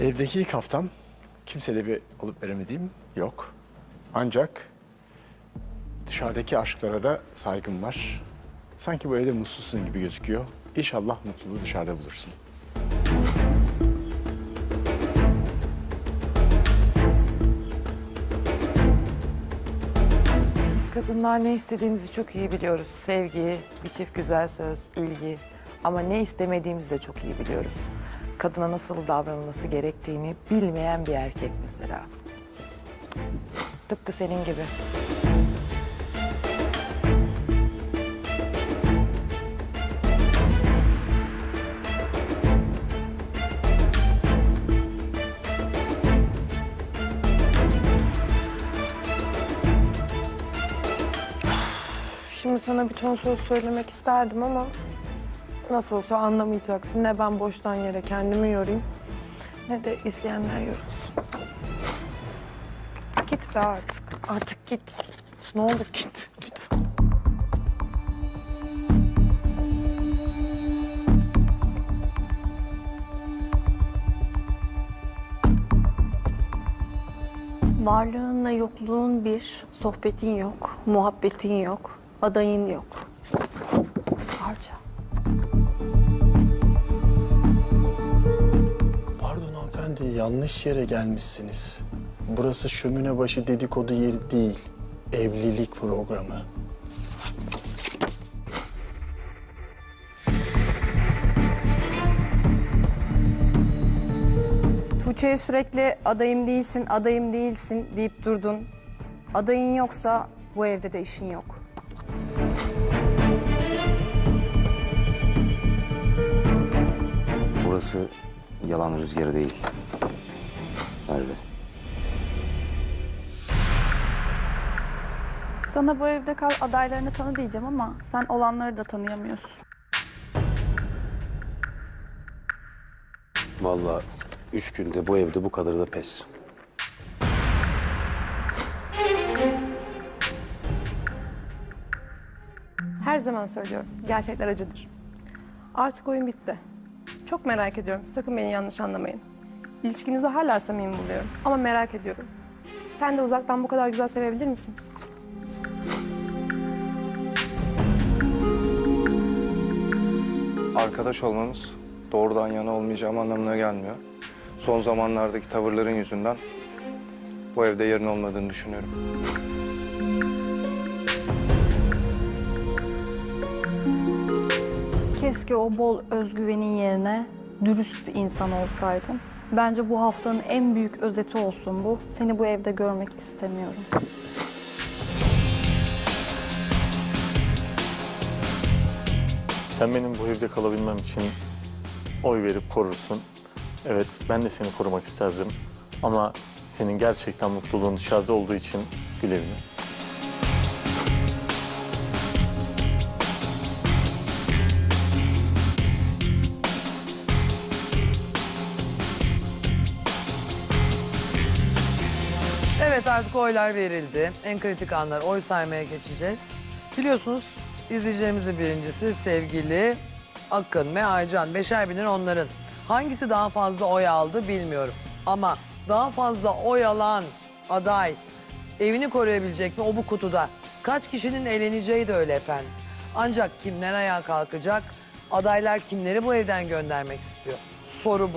Evdeki ilk haftam kimseyle bir alıp veremediğim yok. Ancak dışarıdaki aşklara da saygım var. Sanki bu evde mutsuzsun gibi gözüküyor. İnşallah mutluluğu dışarıda bulursun. Biz kadınlar ne istediğimizi çok iyi biliyoruz. Sevgi, bir çift güzel söz, ilgi. Ama ne istemediğimizi de çok iyi biliyoruz. Kadına nasıl davranılması gerektiğini bilmeyen bir erkek mesela. Tıpkı senin gibi. Şimdi sana bir ton söz söylemek isterdim ama nasıl olsa anlamayacaksın. Ne ben boştan yere kendimi yorayım ne de izleyenler yorulsun. Git be artık. Artık git. Ne olur git. Lütfen. Varlığınla yokluğun bir, sohbetin yok, muhabbetin yok, adayın yok. Harca. Yanlış yere gelmişsiniz. Burası şömine başı dedikodu yeri değil, evlilik programı. Tuğçe'ye sürekli adayım değilsin, adayım değilsin deyip durdun. Adayın yoksa bu evde de işin yok. Burası yalan rüzgarı değil. Merve. Sana bu evde kal adaylarını tanı diyeceğim ama sen olanları da tanıyamıyorsun. Vallahi üç günde bu evde bu kadar da pes. Her zaman söylüyorum. Gerçekler acıdır. Artık oyun bitti. Çok merak ediyorum. Sakın beni yanlış anlamayın. İlişkinizi hala samimi buluyorum. Ama merak ediyorum. Sen de uzaktan bu kadar güzel sevebilir misin? Arkadaş olmamız doğrudan yana olmayacağım anlamına gelmiyor. Son zamanlardaki tavırların yüzünden bu evde yerin olmadığını düşünüyorum. Keşke o bol özgüvenin yerine dürüst bir insan olsaydın. Bence bu haftanın en büyük özeti olsun bu. Seni bu evde görmek istemiyorum. Sen benim bu evde kalabilmem için oy verip korursun. Evet, ben de seni korumak isterdim. Ama senin gerçekten mutluluğun dışarıda olduğu için gül evine. Evet artık oylar verildi. En kritik anlar oy saymaya geçeceğiz. Biliyorsunuz izleyicilerimizin birincisi sevgili Akın ve Aycan. Beşer binir onların. Hangisi daha fazla oy aldı bilmiyorum. Ama daha fazla oy alan aday evini koruyabilecek mi o bu kutuda? Kaç kişinin eleneceği de öyle efendim. Ancak kimler ayağa kalkacak? Adaylar kimleri bu evden göndermek istiyor? Soru bu.